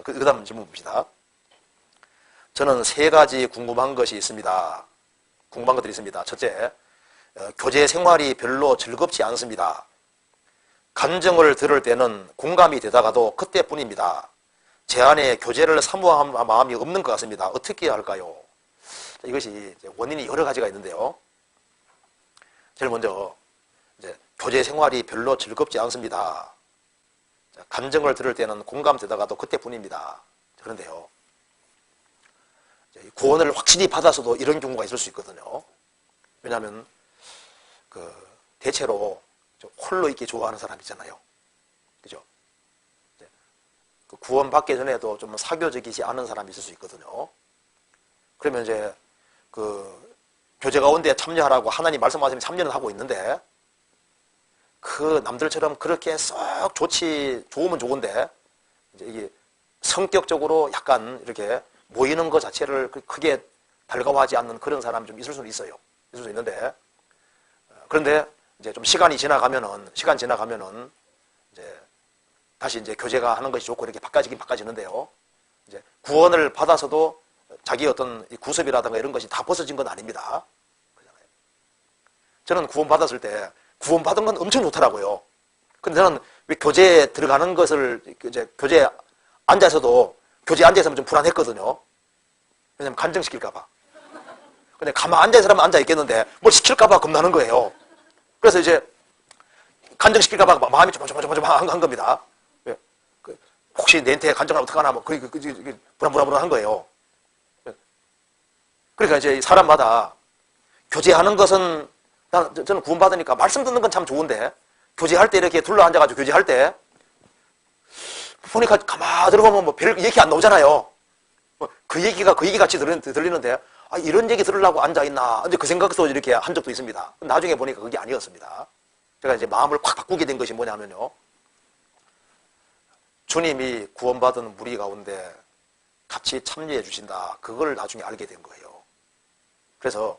자, 그, 그 다음 질문 봅시다. 저는 세 가지 궁금한 것이 있습니다. 궁금한 것들이 있습니다. 첫째, 어, 교제 생활이 별로 즐겁지 않습니다. 감정을 들을 때는 공감이 되다가도 그때뿐입니다. 제 안에 교제를 사모한 마음이 없는 것 같습니다. 어떻게 해야 할까요? 자, 이것이 원인이 여러 가지가 있는데요. 제일 먼저 교제 생활이 별로 즐겁지 않습니다. 자, 감정을 들을 때는 공감되다가도 그때뿐입니다. 그런데요. 구원을 확실히 받아서도 이런 경우가 있을 수 있거든요. 왜냐하면 그 대체로 좀 홀로 있기 좋아하는 사람 있잖아요. 그죠? 그 구원 받기 전에도 좀 사교적이지 않은 사람이 있을 수 있거든요. 그러면 이제 그 교제 가운데 참여하라고 하나님 말씀하시면 참여는 하고 있는데 그 남들처럼 그렇게 썩 좋지 좋으면 좋은데 이제 이게 성격적으로 약간 이렇게 모이는 것 자체를 그 크게 달가워하지 않는 그런 사람이 좀 있을 수는 있어요. 있을 수 있는데 어, 그런데 이제 좀 시간이 지나가면은 시간 지나가면은 이제 다시 이제 교제가 하는 것이 좋고 이렇게 바꿔지긴 바꿔지는데요. 이제 구원을 받아서도 자기 어떤 이 구습이라든가 이런 것이 다 벗어진 건 아닙니다. 저는 구원 받았을 때 구원 받은 건 엄청 좋더라고요. 근데 저는 왜 교제에 들어가는 것을 이제 교제에 앉아서도 교제에 앉아 있으면 좀 불안했거든요. 왜냐면 간증시킬까봐. 근데 가만 앉아 있으면 앉아 있겠는데 뭘 시킬까봐 겁나는 거예요. 그래서 이제 간증시킬까봐 마음이 조마조마조마조마한 겁니다. 왜? 그 혹시 내한테 간증하면 어떡하나 뭐 그, 그, 그, 그, 불안불안불안한 거예요. 그러니까 이제 사람마다 교제하는 것은 난, 저 는 구원받으니까 말씀 듣는 건 참 좋은데 교제할 때 이렇게 둘러 앉아가지고 교제할 때 보니까 가만 들어보면 뭐 별 얘기 안 나오잖아요. 뭐그 얘기가 그 얘기 같이 들리는데 아, 이런 얘기 들으려고 앉아있나. 그 생각도 이렇게 한 적도 있습니다. 나중에 보니까 그게 아니었습니다. 제가 이제 마음을 확 바꾸게 된 것이 뭐냐면요. 주님이 구원받은 무리 가운데 같이 참여해 주신다. 그걸 나중에 알게 된 거예요. 그래서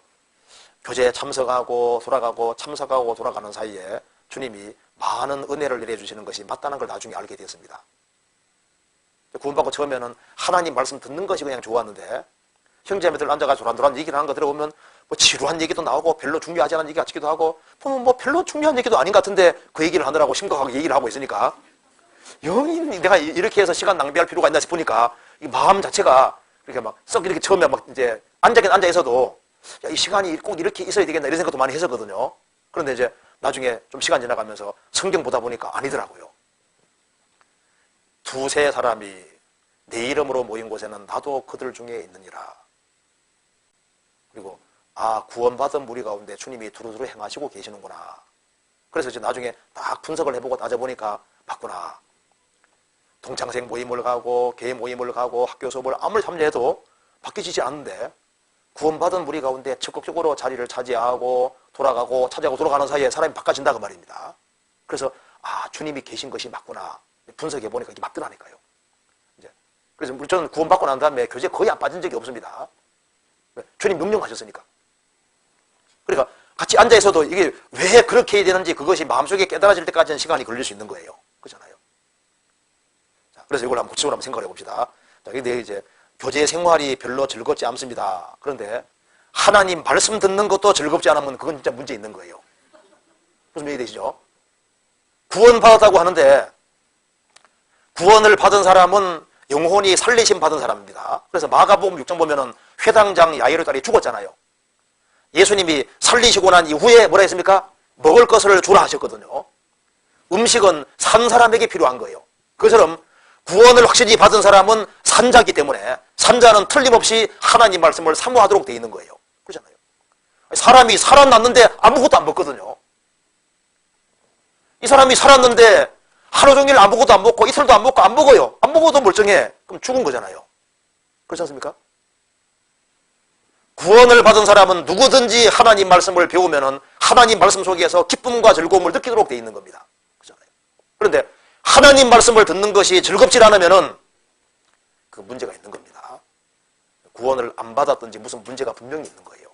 교제에 참석하고 돌아가고 참석하고 돌아가는 사이에 주님이 많은 은혜를 내려주시는 것이 맞다는 걸 나중에 알게 되었습니다. 구원받고 처음에는 하나님 말씀 듣는 것이 그냥 좋았는데 형제매들 앉아가 도란도란 얘기를 하는 거 들어보면 뭐 지루한 얘기도 나오고 별로 중요하지 않은 얘기 같기도 하고 보면 뭐 별로 중요한 얘기도 아닌 것 같은데 그 얘기를 하느라고 심각하게 얘기를 하고 있으니까 영이 내가 이렇게 해서 시간 낭비할 필요가 있나 싶으니까 이 마음 자체가 이렇게 막 썩 이렇게 처음에 막 이제 앉아긴 앉아 있어도 야, 이 시간이 꼭 이렇게 있어야 되겠나 이런 생각도 많이 했었거든요. 그런데 이제 나중에 좀 시간 지나가면서 성경 보다 보니까 아니더라고요. 두세 사람이 내 이름으로 모인 곳에는 나도 그들 중에 있느니라. 그리고 아 구원받은 무리 가운데 주님이 두루두루 행하시고 계시는구나. 그래서 이제 나중에 딱 분석을 해보고 따져보니까 맞구나. 동창생 모임을 가고 개 모임을 가고 학교 수업을 아무리 참여해도 바뀌지지 않는데 구원받은 무리 가운데 적극적으로 자리를 차지하고 돌아가고 차지하고 돌아가는 사이에 사람이 바꿔진다 그 말입니다. 그래서 아 주님이 계신 것이 맞구나 분석해 보니까 이게 맞더라니까요. 이제 그래서 저는 구원받고 난 다음에 교제 거의 안 빠진 적이 없습니다. 주님 명령하셨으니까. 그러니까 같이 앉아 있어도 이게 왜 그렇게 되는지 그것이 마음속에 깨달아질 때까지는 시간이 걸릴 수 있는 거예요. 그렇잖아요. 자, 그래서 이걸 한번 구체적으로 한번 생각해 봅시다. 자, 근데 이제 교제 생활이 별로 즐겁지 않습니다. 그런데 하나님 말씀 듣는 것도 즐겁지 않으면 그건 진짜 문제 있는 거예요. 무슨 얘기 되시죠? 구원 받았다고 하는데 구원을 받은 사람은 영혼이 살리심 받은 사람입니다. 그래서 마가복음 6장 보면은 회당장 야이로 딸이 죽었잖아요. 예수님이 살리시고 난 이후에 뭐라 했습니까? 먹을 것을 주라 하셨거든요. 음식은 산 사람에게 필요한 거예요. 그처럼 구원을 확실히 받은 사람은 산자기 때문에 산자는 틀림없이 하나님 말씀을 사모하도록 되어 있는 거예요. 그렇잖아요. 사람이 살아났는데 아무것도 안 먹거든요. 이 사람이 살았는데 하루 종일 아무것도 안 먹고 이틀도 안 먹고 안 먹어요. 안 먹어도 멀쩡해. 그럼 죽은 거잖아요. 그렇지 않습니까? 구원을 받은 사람은 누구든지 하나님 말씀을 배우면은 하나님 말씀 속에서 기쁨과 즐거움을 느끼도록 되어 있는 겁니다. 그렇잖아요. 그런데 하나님 말씀을 듣는 것이 즐겁지 않으면은 그 문제가 있는 겁니다. 구원을 안 받았든지 무슨 문제가 분명히 있는 거예요.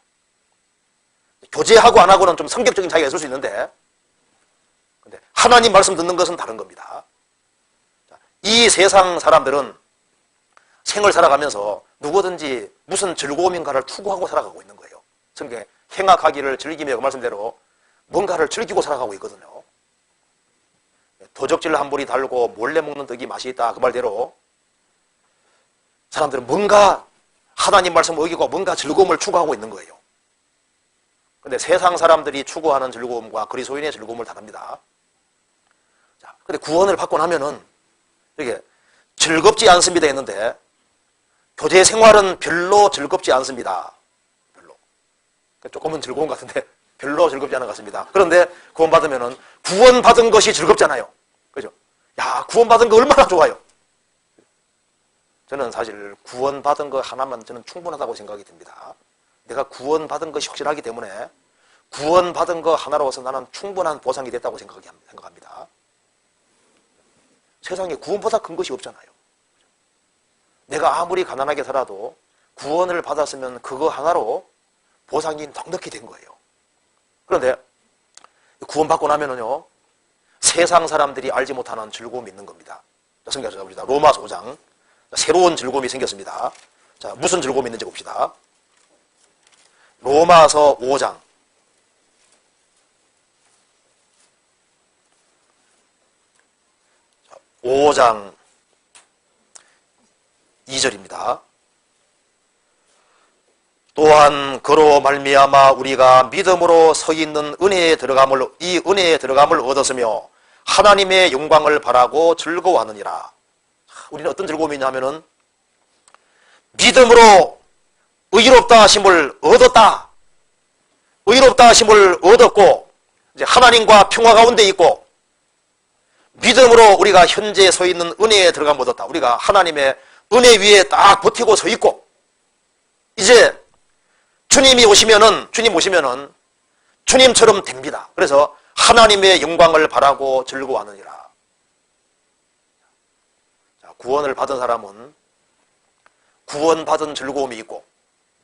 교제하고 안 하고는 좀 성격적인 차이가 있을 수 있는데 근데 하나님 말씀 듣는 것은 다른 겁니다. 이 세상 사람들은 생을 살아가면서 누구든지 무슨 즐거움인가를 추구하고 살아가고 있는 거예요. 성경에 행악하기를 즐기며 그 말씀대로 뭔가를 즐기고 살아가고 있거든요. 도적질 한 불이 달고 몰래 먹는 떡이 맛이 있다 그 말대로 사람들은 뭔가 하나님 말씀 어기고 뭔가 즐거움을 추구하고 있는 거예요. 근데 세상 사람들이 추구하는 즐거움과 그리스도인의 즐거움을 다릅니다. 자, 근데 구원을 받고 나면은 이게 즐겁지 않습니다 했는데 교제 생활은 별로 즐겁지 않습니다. 별로. 조금은 즐거운 것 같은데 별로 즐겁지 않은 것 같습니다. 그런데 구원받으면은 구원받은 것이 즐겁잖아요. 그죠? 야, 구원받은 거 얼마나 좋아요. 저는 사실 구원받은 거 하나만 저는 충분하다고 생각이 듭니다. 내가 구원받은 것이 확실하기 때문에 구원받은 거 하나로서 나는 충분한 보상이 됐다고 생각합니다. 세상에 구원보다 큰 것이 없잖아요. 내가 아무리 가난하게 살아도 구원을 받았으면 그거 하나로 보상이 넉넉히 된 거예요. 그런데 구원받고 나면은요, 세상 사람들이 알지 못하는 즐거움이 있는 겁니다. 성경 찾아봅시다. 로마서 5장. 새로운 즐거움이 생겼습니다. 자, 무슨 즐거움이 있는지 봅시다. 로마서 5장. 5장 2절입니다. 또한 그로 말미암아 우리가 믿음으로 서 있는 은혜에 들어감을 이 은혜에 들어감을 얻었으며 하나님의 영광을 바라고 즐거워하느니라. 우리는 어떤 즐거움이냐면은 믿음으로 의롭다 하심을 얻었다. 의롭다 하심을 얻었고 이제 하나님과 평화 가운데 있고 믿음으로 우리가 현재 서 있는 은혜에 들어감 얻었다. 우리가 하나님의 은혜 위에 딱 버티고 서 있고 이제 주님이 오시면은 주님 오시면은 주님처럼 됩니다. 그래서 하나님의 영광을 바라고 즐거워하느니라. 구원을 받은 사람은 구원받은 즐거움이 있고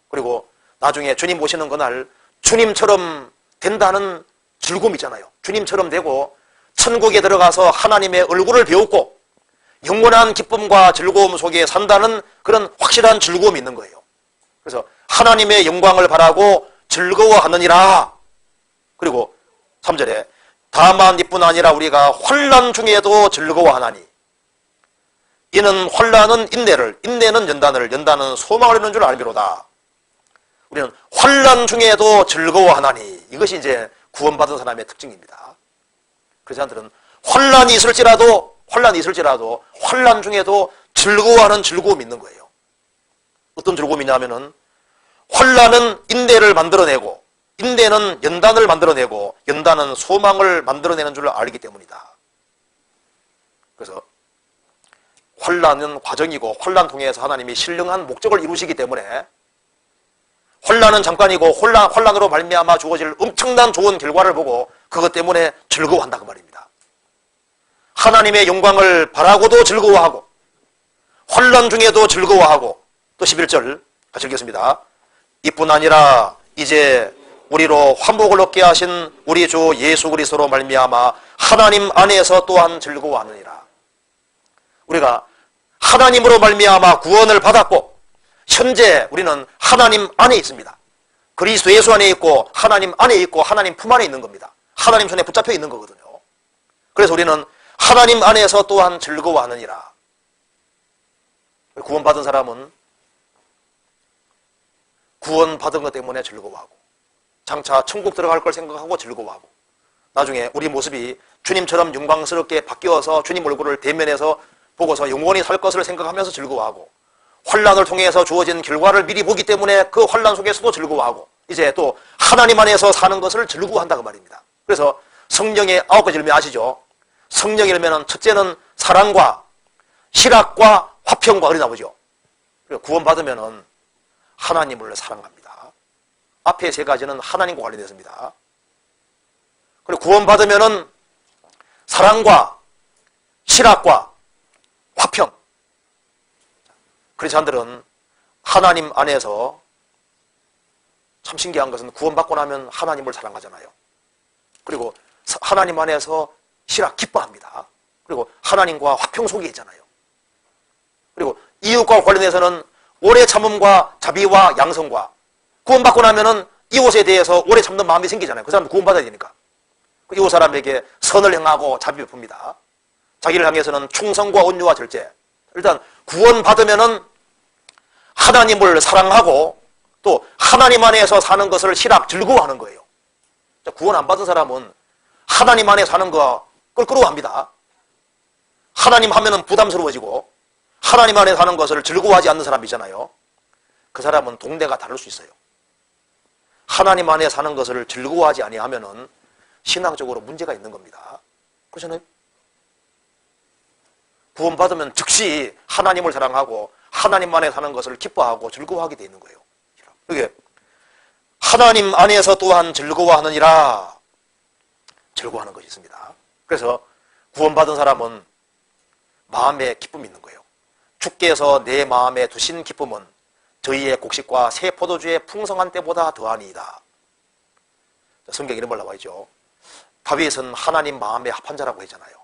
그리고 나중에 주님 오시는 그날 주님처럼 된다는 즐거움이 있잖아요. 주님처럼 되고 천국에 들어가서 하나님의 얼굴을 배웠고 영원한 기쁨과 즐거움 속에 산다는 그런 확실한 즐거움이 있는 거예요. 그래서 하나님의 영광을 바라고 즐거워하느니라. 그리고 3절에 다만 이뿐 아니라 우리가 환란 중에도 즐거워하나니 이는 환란은 인내를 인내는 연단을 연단은 소망을 이루는 줄 알미로다. 우리는 환란 중에도 즐거워하나니 이것이 이제 구원받은 사람의 특징입니다. 그 사람들은 환란이 있을지라도 환란이 있을지라도 환란 중에도 즐거워하는 즐거움이 있는 거예요. 어떤 즐거움이냐면은 환란은 인내를 만들어내고 인내는 연단을 만들어내고 연단은 소망을 만들어내는 줄 알기 때문이다. 그래서 환란은 과정이고 환란 통해서 하나님이 신령한 목적을 이루시기 때문에 환란은 잠깐이고 환란, 환란으로 말미암아 주어질 엄청난 좋은 결과를 보고 그것 때문에 즐거워한다 그 말입니다. 하나님의 영광을 바라고도 즐거워하고 환란 중에도 즐거워하고 또 11절 같이 읽겠습니다. 이뿐 아니라 이제 우리로 환복을 얻게 하신 우리 주 예수 그리스도로 말미암아 하나님 안에서 또한 즐거워하느니라. 우리가 하나님으로 말미암아 구원을 받았고 현재 우리는 하나님 안에 있습니다. 그리스도 예수 안에 있고 하나님 안에 있고 하나님 품 안에 있는 겁니다. 하나님 손에 붙잡혀 있는 거거든요. 그래서 우리는 하나님 안에서 또한 즐거워하느니라. 구원받은 사람은 구원받은 것 때문에 즐거워하고 장차 천국 들어갈 걸 생각하고 즐거워하고 나중에 우리 모습이 주님처럼 영광스럽게 바뀌어서 주님 얼굴을 대면해서 보고서 영원히 살 것을 생각하면서 즐거워하고 환란을 통해서 주어진 결과를 미리 보기 때문에 그 환란 속에서도 즐거워하고 이제 또 하나님 안에서 사는 것을 즐거워한다 그 말입니다. 그래서 성령의 아홉 가지 열매 아시죠? 성령 열매는 첫째는 사랑과 희락과 화평과 나오죠. 구원받으면은 하나님을 사랑합니다. 앞에 세 가지는 하나님과 관련됐습니다. 그리고 구원받으면은 사랑과 희락과 화평. 크리스찬들은 하나님 안에서 참 신기한 것은 구원받고 나면 하나님을 사랑하잖아요. 그리고 하나님 안에서 희락 기뻐합니다. 그리고 하나님과 화평 속에 있잖아요. 그리고 이웃 이웃과 관련해서는 오래 참음과 자비와 양성과 구원받고 나면은 이웃에 대해서 오래 참는 마음이 생기잖아요. 그 사람 구원받아야 되니까. 그 이웃 사람에게 선을 행하고 자비 베풉니다. 자기를 향해서는 충성과 온유와 절제. 일단 구원받으면은 하나님을 사랑하고 또 하나님 안에서 사는 것을 실학 즐거워하는 거예요. 구원 안 받은 사람은 하나님 안에 사는 거 껄끄러워합니다. 하나님 하면은 부담스러워지고 하나님 안에 사는 것을 즐거워하지 않는 사람이잖아요. 그 사람은 동네가 다를 수 있어요. 하나님 안에 사는 것을 즐거워하지 아니하면은 신앙적으로 문제가 있는 겁니다. 그렇잖아요? 구원받으면 즉시 하나님을 사랑하고 하나님 안에 사는 것을 기뻐하고 즐거워하게 돼 있는 거예요. 이게 하나님 안에서 또한 즐거워하느니라 즐거워하는 것이 있습니다. 그래서 구원받은 사람은 마음에 기쁨이 있는 거예요. 주께서 내 마음에 두신 기쁨은 저희의 곡식과 새 포도주의 풍성한 때보다 더하니이다. 성경 말 나와 있죠. 다윗은 하나님 마음에 합한 자라고 했잖아요.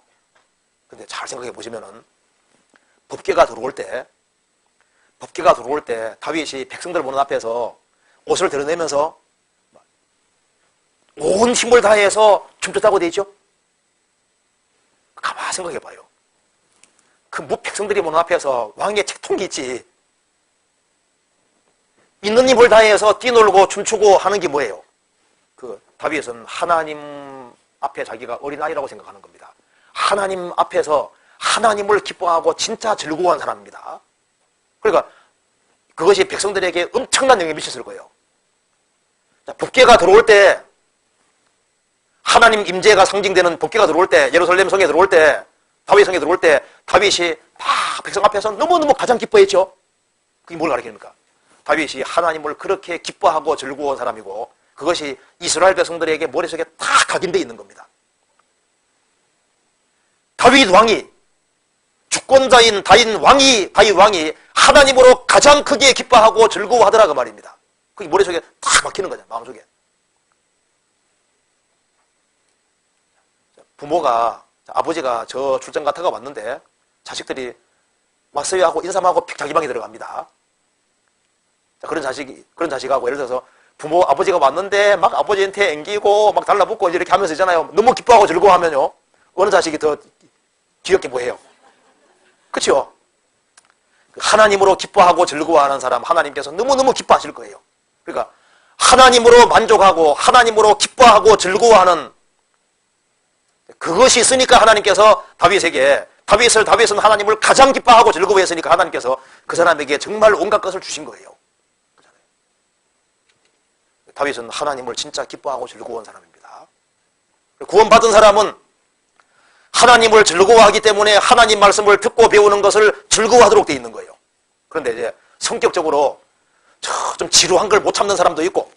근데 잘 생각해 보시면은 법계가 들어올 때 법계가 들어올 때 다윗이 백성들 보는 앞에서 옷을 드러내면서 온 힘을 다해서 춤췄다고 돼 있죠. 가만 생각해 봐요. 그 무백성들이 보는 앞에서 왕의 책통기 있지. 있는 힘을 다해서 뛰놀고 춤추고 하는 게 뭐예요? 그 다윗은 하나님 앞에 자기가 어린아이라고 생각하는 겁니다. 하나님 앞에서 하나님을 기뻐하고 진짜 즐거워한 사람입니다. 그러니까 그것이 백성들에게 엄청난 영향을 미쳤을 거예요. 자, 복계가 들어올 때 하나님 임재가 상징되는 복계가 들어올 때 예루살렘 성에 들어올 때 다윗 성에 들어올 때 다윗이 막 백성 앞에서 너무너무 가장 기뻐했죠. 그게 뭘 가리킵니까? 다윗이 하나님을 그렇게 기뻐하고 즐거운 사람이고 그것이 이스라엘 백성들에게 머릿속에 다 각인되어 있는 겁니다. 다윗 왕이 주권자인 다인 왕이 다윗 왕이 하나님으로 가장 크게 기뻐하고 즐거워하더라 그 말입니다. 그게 머릿속에 딱 막히는 거죠. 마음속에. 부모가 아버지가 저 출장 갔다가 왔는데 자식들이 왔어요 하고 인사하고 자기 방에 들어갑니다. 그런 자식이 그런 자식하고 예를 들어서 부모 아버지가 왔는데 막 아버지한테 앵기고 막 달라붙고 이렇게 하면서 있잖아요. 너무 기뻐하고 즐거워하면요. 어느 자식이 더 귀엽게 뭐해요? 그렇죠? 하나님으로 기뻐하고 즐거워하는 사람 하나님께서 너무너무 기뻐하실 거예요. 그러니까 하나님으로 만족하고 하나님으로 기뻐하고 즐거워하는 그것이 있으니까 하나님께서 다윗에게 다윗을 다윗은 하나님을 가장 기뻐하고 즐거워했으니까 하나님께서 그 사람에게 정말 온갖 것을 주신 거예요. 다윗은 하나님을 진짜 기뻐하고 즐거워한 사람입니다. 구원받은 사람은 하나님을 즐거워하기 때문에 하나님 말씀을 듣고 배우는 것을 즐거워하도록 되어 있는 거예요. 그런데 이제 성격적으로 좀 지루한 걸 못 참는 사람도 있고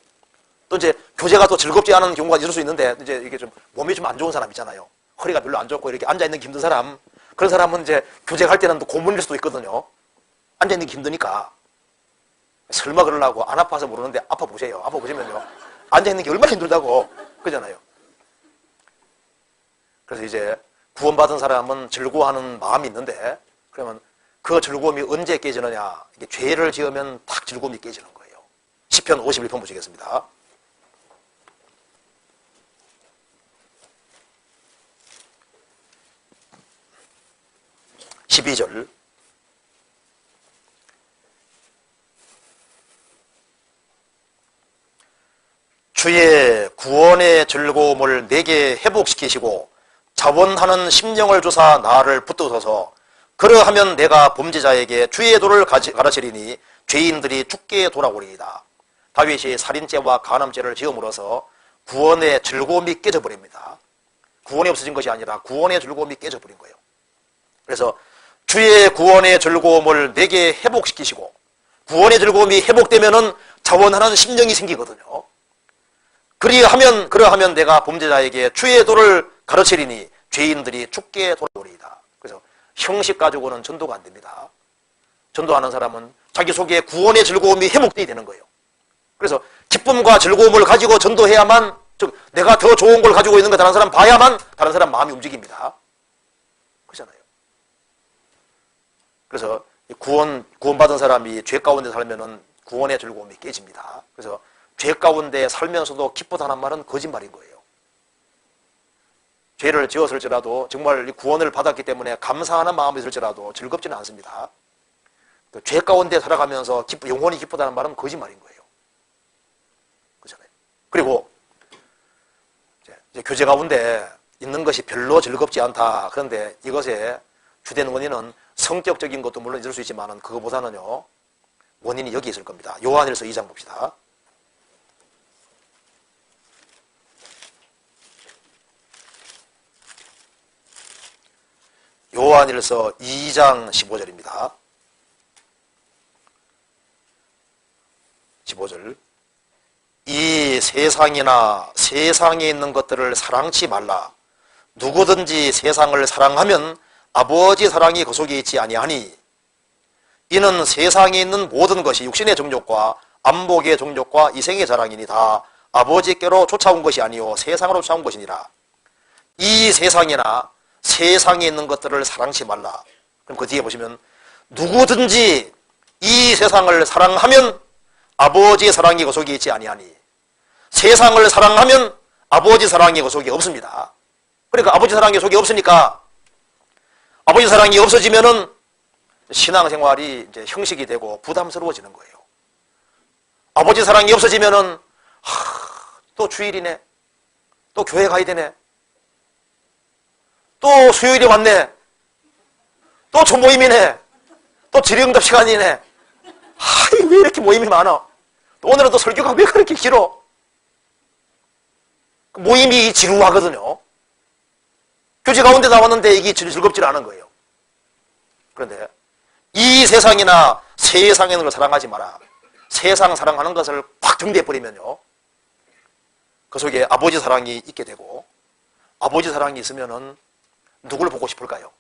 또 이제 교제가 또 즐겁지 않은 경우가 있을 수 있는데 이제 이게 좀 몸이 좀 안 좋은 사람 있잖아요. 허리가 별로 안 좋고 이렇게 앉아 있는 게 힘든 사람 그런 사람은 이제 교제할 때는 또 고문일 수도 있거든요. 앉아 있는 게 힘드니까 설마 그러려고 안 아파서 모르는데 아파 보세요. 아파 보시면요. 앉아 있는 게 얼마나 힘들다고 그잖아요. 그래서 이제 구원받은 사람은 즐거워하는 마음이 있는데 그러면 그 즐거움이 언제 깨지느냐? 이게 죄를 지으면 딱 즐거움이 깨지는 거예요. 10편 51편 보시겠습니다. 12절 주의 구원의 즐거움을 내게 회복시키시고 자원하는 심령을 주사 나를 붙드셔서 그러하면 내가 범죄자에게 주의 도를 가르치리니 죄인들이 죽게 돌아오리이다. 다윗이 살인죄와 간암죄를 지음으로써 구원의 즐거움이 깨져버립니다. 구원이 없어진 것이 아니라 구원의 즐거움이 깨져버린 거예요. 그래서 주의 구원의 즐거움을 내게 회복시키시고 구원의 즐거움이 회복되면은 자원하는 심령이 생기거든요. 그리하면 그러하면 내가 범죄자에게 주의 도를 가르치리니 죄인들이 죽게 돌아오리이다. 그래서 형식 가지고는 전도가 안 됩니다. 전도하는 사람은 자기 속에 구원의 즐거움이 회복돼야 되는 거예요. 그래서 기쁨과 즐거움을 가지고 전도해야만 즉 내가 더 좋은 걸 가지고 있는 거 다른 사람 봐야만 다른 사람 마음이 움직입니다. 그렇잖아요. 그래서 구원, 구원받은 사람이 죄 가운데 살면은 구원의 즐거움이 깨집니다. 그래서 죄 가운데 살면서도 기쁘다는 말은 거짓말인 거예요. 죄를 지었을지라도 정말 이 구원을 받았기 때문에 감사하는 마음이 있을지라도 즐겁지는 않습니다. 그 죄 가운데 살아가면서 기쁘, 영원히 기쁘다는 말은 거짓말인 거예요. 그렇잖아요. 그리고 교제 가운데 있는 것이 별로 즐겁지 않다. 그런데 이것의 주된 원인은 성격적인 것도 물론 있을 수 있지만 그거보다는요 원인이 여기 있을 겁니다. 요한일서 2장 봅시다. 요한일서 2장 15절입니다. 15절 이 세상이나 세상에 있는 것들을 사랑치 말라. 누구든지 세상을 사랑하면 아버지 사랑이 그 속에 있지 아니하니 이는 세상에 있는 모든 것이 육신의 정욕과 안목의 정욕과 이생의 자랑이니 다 아버지께로 쫓아온 것이 아니요 세상으로 쫓아온 것이니라. 이 세상이나 세상에 있는 것들을 사랑치 말라. 그럼 그 뒤에 보시면 누구든지 이 세상을 사랑하면 아버지의 사랑이 그 속에 있지 아니하니 세상을 사랑하면 아버지 사랑이 그 속에 없습니다. 그러니까 아버지 사랑이 그 속에 없으니까 아버지 사랑이 없어지면은 신앙생활이 이제 형식이 되고 부담스러워지는 거예요. 아버지 사랑이 없어지면은 하, 또 주일이네. 또 교회 가야 되네. 또 수요일이 왔네. 또 조모임이네. 또 지령답 시간이네. 하이, 왜 이렇게 모임이 많아? 또 오늘은 또 설교가 왜 그렇게 길어? 그 모임이 지루하거든요. 교제 가운데 나왔는데 이게 즐겁지 않은 거예요. 그런데 이 세상이나 세상에 있는 걸 사랑하지 마라. 세상 사랑하는 것을 확 정대해버리면요. 그 속에 아버지 사랑이 있게 되고 아버지 사랑이 있으면은 누굴 보고 싶을까요?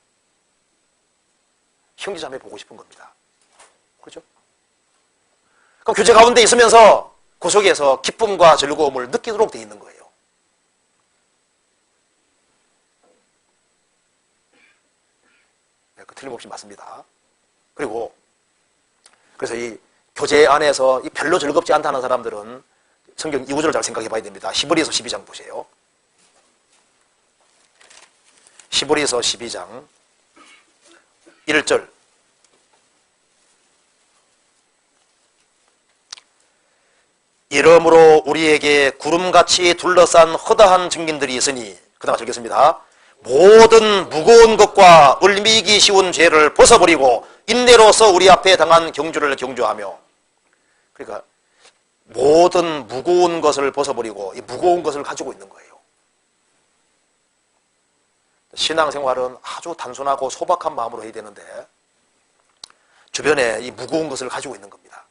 형제자매 보고 싶은 겁니다. 그렇죠? 그럼 교제 가운데 있으면서 그 속에서 기쁨과 즐거움을 느끼도록 돼 있는 거예요. 네, 그 틀림없이 맞습니다. 그리고 그래서 이 교제 안에서 이 별로 즐겁지 않다는 사람들은 성경 이 구절을 잘 생각해 봐야 됩니다. 히브리서 12장 보세요. 히브리서 12장 1절 이러므로 우리에게 구름같이 둘러싼 허다한 증인들이 있으니 그 다음 적겠습니다. 모든 무거운 것과 을미기 쉬운 죄를 벗어버리고 인내로서 우리 앞에 당한 경주를 경주하며 그러니까 모든 무거운 것을 벗어버리고 이 무거운 것을 가지고 있는 거예요. 신앙생활은 아주 단순하고 소박한 마음으로 해야 되는데 주변에 이 무거운 것을 가지고 있는 겁니다.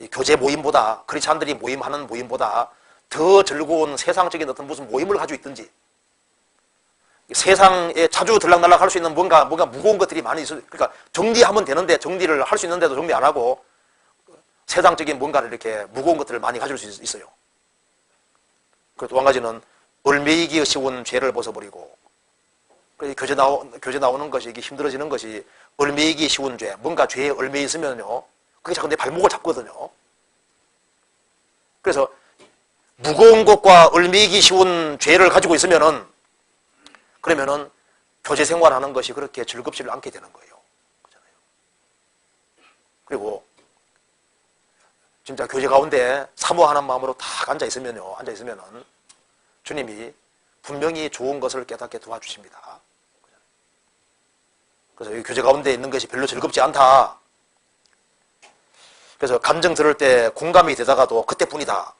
이 교제 모임보다 크리스찬들이 모임하는 모임보다 더 즐거운 세상적인 어떤 무슨 모임을 가지고 있든지 세상에 자주 들락날락 할 수 있는 뭔가 뭔가 무거운 것들이 많이 있어. 그러니까 정리하면 되는데 정리를 할 수 있는데도 정리 안 하고 세상적인 뭔가를 이렇게 무거운 것들을 많이 가질 수 있어요. 그또 한 가지는 얼매이기 쉬운 죄를 벗어버리고 그 교제 나오 교제 나오는 것이 이게 힘들어지는 것이 얼매이기 쉬운 죄, 뭔가 죄에 얼매 있으면요, 그게 자꾸 내 발목을 잡거든요. 그래서 무거운 것과 얼매이기 쉬운 죄를 가지고 있으면은 그러면은 교제 생활하는 것이 그렇게 즐겁지를 않게 되는 거예요. 그렇잖아요. 그리고 진짜 교제 가운데 사모하는 마음으로 딱 앉아 있으면요, 앉아 있으면은 주님이 분명히 좋은 것을 깨닫게 도와주십니다. 그래서 이 교제 가운데 있는 것이 별로 즐겁지 않다. 그래서 감정 들을 때 공감이 되다가도 그때뿐이다.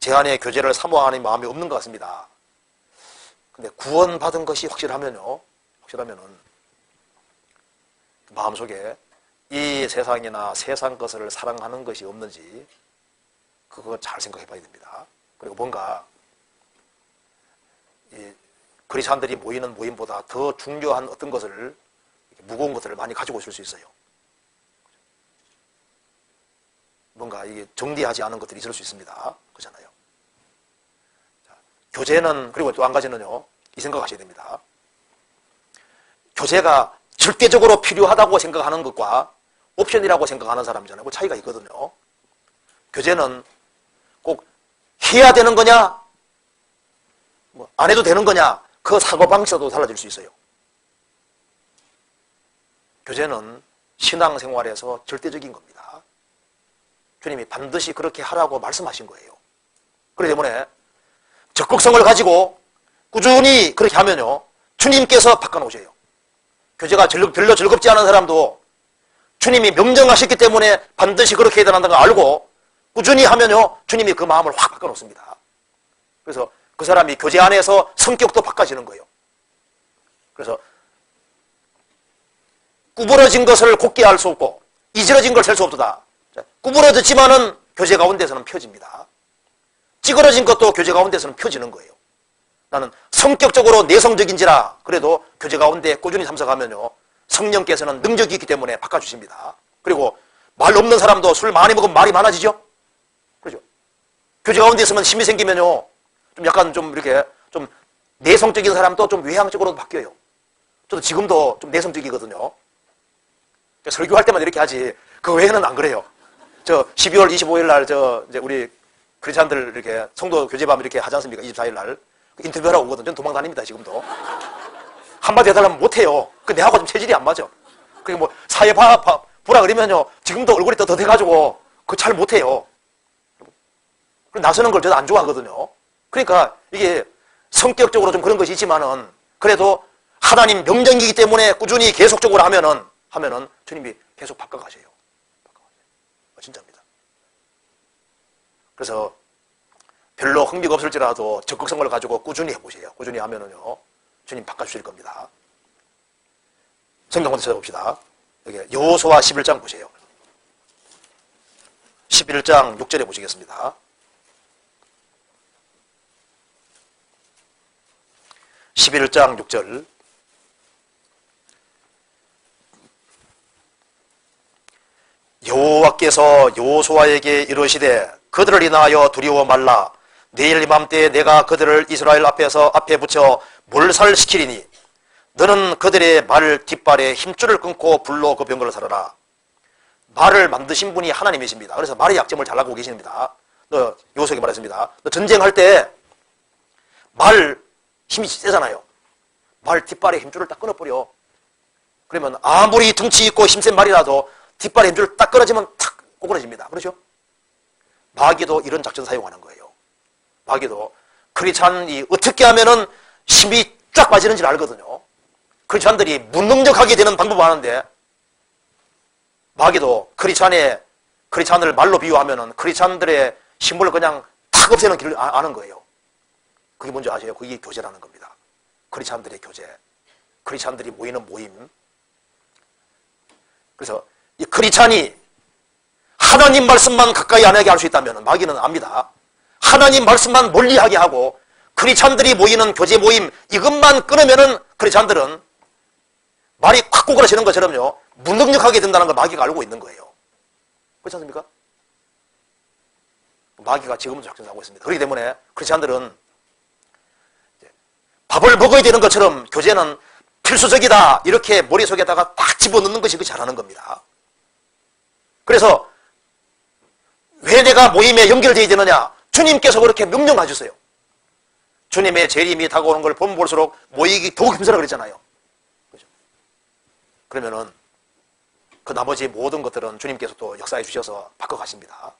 제 안에 교제를 사모하는 마음이 없는 것 같습니다. 근데 구원받은 것이 확실하면요. 확실하면은 마음속에 이 세상이나 세상 것을 사랑하는 것이 없는지 그거 잘 생각해 봐야 됩니다. 그리고 뭔가 이 그리스도인들이 모이는 모임보다 더 중요한 어떤 것을 무거운 것들을 많이 가지고 있을 수 있어요. 뭔가 이게 정리하지 않은 것들이 있을 수 있습니다. 그렇잖아요. 자, 교제는 그리고 또 한 가지는요. 이 생각하셔야 됩니다. 교제가 절대적으로 필요하다고 생각하는 것과 옵션이라고 생각하는 사람이잖아요. 그 차이가 있거든요. 교제는 꼭 해야 되는 거냐, 뭐 안 해도 되는 거냐, 그 사고방식도 달라질 수 있어요. 교제는 신앙생활에서 절대적인 겁니다. 주님이 반드시 그렇게 하라고 말씀하신 거예요. 그렇기 때문에 적극성을 가지고 꾸준히 그렇게 하면요. 주님께서 바꿔놓으세요. 교제가 별로 즐겁지 않은 사람도 주님이 명령하셨기 때문에 반드시 그렇게 해야 된다는 걸 알고 꾸준히 하면요. 주님이 그 마음을 확 바꿔놓습니다. 그래서 그 사람이 교제 안에서 성격도 바꿔지는 거예요. 그래서 구부러진 것을 곱게 할수 없고 이지러진 걸 셀 수 없다. 구부러졌지만은 교제 가운데서는 펴집니다. 찌그러진 것도 교제 가운데서는 펴지는 거예요. 나는 성격적으로 내성적인지라 그래도 교제 가운데 꾸준히 참석하면요. 성령께서는 능력이 있기 때문에 바꿔주십니다. 그리고 말 없는 사람도 술 많이 먹으면 말이 많아지죠? 그죠? 교제 가운데 있으면 힘이 생기면요. 좀 약간 좀 이렇게 좀 내성적인 사람도 좀 외향적으로 바뀌어요. 저도 지금도 좀 내성적이거든요. 그러니까 설교할 때만 이렇게 하지 그 외에는 안 그래요. 저 12월 25일 날 저 이제 우리 크리스찬들 이렇게 성도 교제밤 이렇게 하지 않습니까? 24일 날 인터뷰하러 오거든. 전 도망 다닙니다 지금도. 한마디 해달라면 못해요. 그 내하고 좀 체질이 안 맞아. 그게 뭐 사회 바, 바, 보라 그러면요. 지금도 얼굴이 떳떳해가지고 그잘 못해요. 나서는 걸 저도 안 좋아하거든요. 그러니까 이게 성격적으로 좀 그런 것이 있지만은 그래도 하나님 명령이기 때문에 꾸준히 계속적으로 하면은 하면은 주님이 계속 바꿔가세요. 바꿔가세요. 어, 진짜입니다. 그래서 별로 흥미가 없을지라도 적극성을 가지고 꾸준히 해보세요. 꾸준히 하면은요. 주님 바꿔주실 겁니다. 성경 한번 찾아봅시다. 여기 여호수아 11장 보세요. 11장 6절에 보시겠습니다. 11장 6절. 여호와께서 여호수아에게 이르시되 그들을 인하여 두려워 말라. 내일 이맘때 내가 그들을 이스라엘 앞에서 앞에 붙여 몰살시키리니 너는 그들의 말 뒷발에 힘줄을 끊고 불로 그 병거를 살아라. 말을 만드신 분이 하나님이십니다. 그래서 말의 약점을 잘 알고 계십니다. 너 요석이 말했습니다. 너 전쟁할 때 말 힘이 세잖아요 말 뒷발에 힘줄을 딱 끊어버려 그러면 아무리 덩치 있고 힘센 말이라도 뒷발에 힘줄을 딱 끊어지면 탁 꼬그러집니다 그렇죠? 마귀도 이런 작전 사용하는 거예요 마귀도 크리스찬이 어떻게 하면은 힘이 쫙 빠지는지를 알거든요. 크리스찬들이 무능력하게 되는 방법을 아는데 마귀도 크리스찬의 크리스찬을 말로 비유하면은 크리스찬들의 힘을 그냥 탁 없애는 길을 아, 아는 거예요. 그게 뭔지 아세요? 그게 교제라는 겁니다. 크리스찬들의 교제. 크리스찬들이 모이는 모임. 그래서 이 크리스찬이 하나님 말씀만 가까이 안 하게 할 수 있다면 마귀는 압니다. 하나님 말씀만 멀리하게 하고 크리찬들이 모이는 교제 모임 이것만 끊으면은 크리찬들은 말이 콱 꼬그라지는 것처럼요 무능력하게 된다는 걸 마귀가 알고 있는 거예요. 그렇지 않습니까? 마귀가 지금도 작전하고 있습니다. 그렇기 때문에 크리스찬들은 밥을 먹어야 되는 것처럼 교제는 필수적이다 이렇게 머릿속에다가 딱 집어넣는 것이 그 잘하는 겁니다. 그래서 왜 내가 모임에 연결되어야 되느냐? 주님께서 그렇게 명령해 주세요. 주님의 재림이 다가오는 걸 보면 볼수록 모이기 더욱 힘들어 그랬잖아요. 그죠? 그러면은 그 나머지 모든 것들은 주님께서 또 역사해 주셔서 바꿔 가십니다.